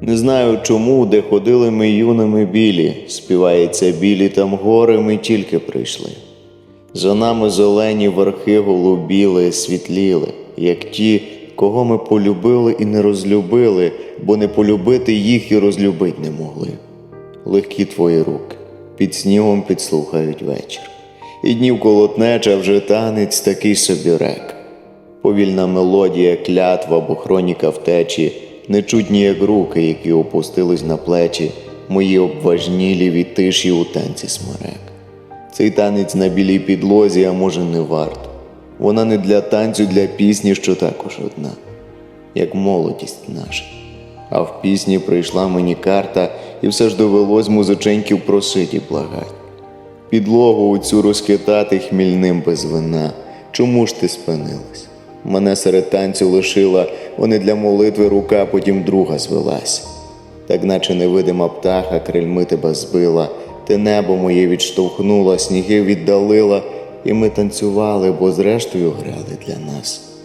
Не знаю чому, де ходили ми юними білі, співається білі там гори, ми тільки прийшли. За нами зелені верхи голубіли, світліли, як ті, кого ми полюбили і не розлюбили, бо не полюбити їх і розлюбить не могли. Легкі твої руки, під снігом підслухають вечір. І днів колотнеча вже танець такий собі рек. Повільна мелодія, клятва або хроніка втечі, нечутні як руки, які опустились на плечі, мої обважнілі від тиші у танці смерек. Цей танець на білій підлозі, а може, не варто. Вона не для танцю, для пісні, що також одна, як молодість наша. А в пісні прийшла мені карта, і все ж довелось музиченьків просити благать. Підлогу у цю розкитати хмільним без вина. Чому ж ти спинилась? Мене серед танцю лишила, вони для молитви рука, потім друга звелась. Так наче невидима птаха крильми тебе збила, ти небо моє відштовхнула, сніги віддалила, і ми танцювали, бо зрештою грали для нас.